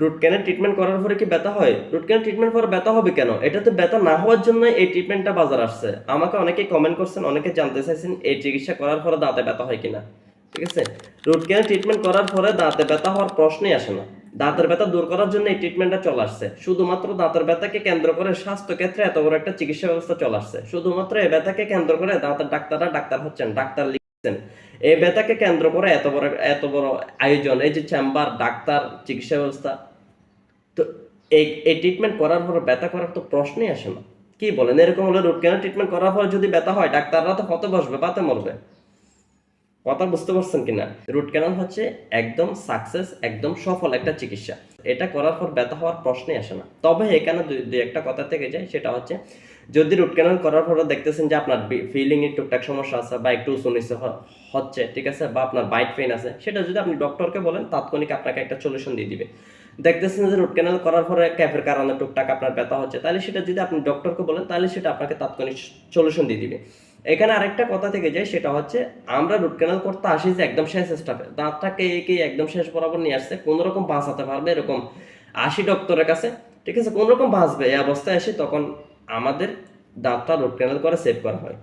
Root ক্যানের treatment করার পরে কি ব্যথা হয়? রুট ক্যানের ট্রিটমেন্ট পরে ব্যথা হবে কেন? এটা তো ব্যথা না হওয়ার জন্য এই ট্রিটমেন্টটা বাজার আসছে। আমাকে অনেকে কমেন্ট করছেন, অনেকে জানতে চাইছেন এই চিকিৎসা করার পরে দাঁতে ব্যথা হয় কিনা। ঠিক আছে? রুট ক্যানের ট্রিটমেন্ট করার পরে দাঁতে ব্যথা হওয়ার প্রশ্নই আসে না। দাঁতের ব্যথা দূর করার জন্য এই ট্রিটমেন্টটা চলে আসছে। শুধুমাত্র দাঁতের ব্যথাকে কেন্দ্র করে স্বাস্থ্য ক্ষেত্রে এত বড় একটা চিকিৎসা ব্যবস্থা চলে আসছে। শুধুমাত্র এই ব্যথাকে কেন্দ্র করে দাঁতের ডাক্তাররা ডাক্তার হচ্ছেন, ডাক্তার এই ব্যথাকে কেন্দ্র করে এত বড় এত বড় আয়োজন, এই যে চেম্বার, ডাক্তার, চিকিৎসা ব্যবস্থা। তো এই এই ট্রিটমেন্ট করার পর ব্যথা করার তো প্রশ্নই আসে না। কি বলেন? এরকম হলে রুট ক্যানাল ট্রিটমেন্ট করার পর যদি ব্যথা হয়, ডাক্তাররা তো কত বসবে বাতে মরবে। কথা বুঝতে পারছেন কিনা? রুট ক্যানাল হচ্ছে একদম সাকসেস একদম সফল একটা চিকিৎসা। এটা করার পর ব্যথা হওয়ার প্রশ্নই আসে না। তবে এখানে দুই একটা কথা থেকে যায়, সেটা হচ্ছে যদি রুট ক্যানাল করার পরে দেখতেছেন যে আপনার ফিলিং এর টুকটাক সমস্যা আছে বা একটু উঁচু নিচু হচ্ছে, ঠিক আছে? বা আপনার বাইট পেইন আছে, সেটা যদি আপনি ডক্টরকে বলেন, তাৎক্ষণিক আপনাকে একটা সলিউশন দিয়ে দিবে। দেখতেছেন যে রুট ক্যানাল করার পরে ক্যাফের কারণে টুকটাক আপনার ব্যথা হচ্ছে, তাহলে সেটা যদি আপনি ডক্টরকে বলেন, তাহলে সেটা আপনাকে তাৎক্ষণিক সলিউশন দিয়ে দিবে। এখানে আরেকটা কথা থেকে যায়, সেটা হচ্ছে আমরা রুট ক্যানাল করতে আসি যে একদম শেষ স্টাফে দাঁতটাকে একে একদম শেষ বরাবর নিয়ে আসছে, কোন রকম বাঁচাতে পারবে এরকম আশি ডক্টরের কাছে, ঠিক আছে? কোন রকম বাঁচবে এই অবস্থায় এসে তখন আমাদের দাঁতটা রুট ক্যানাল করে সেভ করা হয়।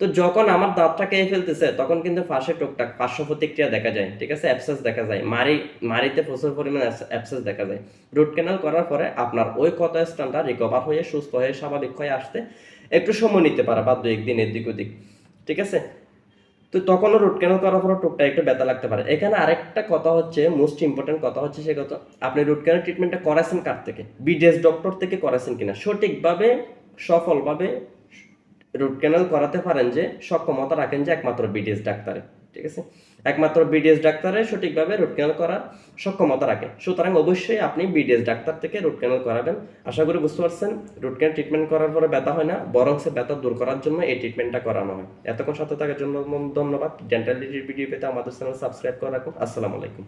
তো যখন আমার দাঁতটা খেয়ে ফেলতেছে, তখন কিন্তু ফাঁসে টুকটাক পার্শ্ব প্রতিক্রিয়া দেখা যায়, ঠিক আছে? অ্যাপসেস দেখা যায়, মারি, মারিতে প্রচুর পরিমাণে অ্যাপসেস দেখা যায়। রুট ক্যানাল করার পরে আপনার ওই ক্ষত স্থানটা রিকভার হয়ে, সুস্থ হয়ে, স্বাভাবিক হয়ে আসতে একটু সময় নিতে পারে, বা দু একদিন এদিক ওদিক, ঠিক আছে? তো তখনও রুট ক্যানাল করার পর টুকটা একটু ব্যথা লাগতে পারে। এখানে আরেকটা কথা হচ্ছে মোস্ট ইম্পর্টেন্ট কথা হচ্ছে সে কথা, আপনি রুট ক্যানাল ট্রিটমেন্টটা করাছেন কার থেকে? বিডিএস ডক্টর থেকে করাছেন কিনা? সঠিকভাবে সফলভাবে রুট ক্যানাল করাতে পারেন যে সক্ষমতা রাখেন যে একমাত্র বিডিএস ডাক্তারে, ঠিক আছে? একমাত্র বিডিএস ডাক্তারে সঠিকভাবে রুট ক্যানাল করার সক্ষমতা রাখে। সুতরাং অবশ্যই আপনি বিডিএস ডাক্তার থেকে রুট ক্যানাল করাবেন। আশা করি বুঝতে পারছেন রুট ক্যানাল ট্রিটমেন্ট করার পরে ব্যথা হয় না, বরং সে ব্যথা দূর করার জন্য এই ট্রিটমেন্টটা করানো হয়। এতক্ষণ সাথে থাকার জন্য ধন্যবাদ। ডেন্টালিটির ভিডিও পেতে আমাদের চ্যানেল সাবস্ক্রাইব করে রাখুন। আসসালামু আলাইকুম।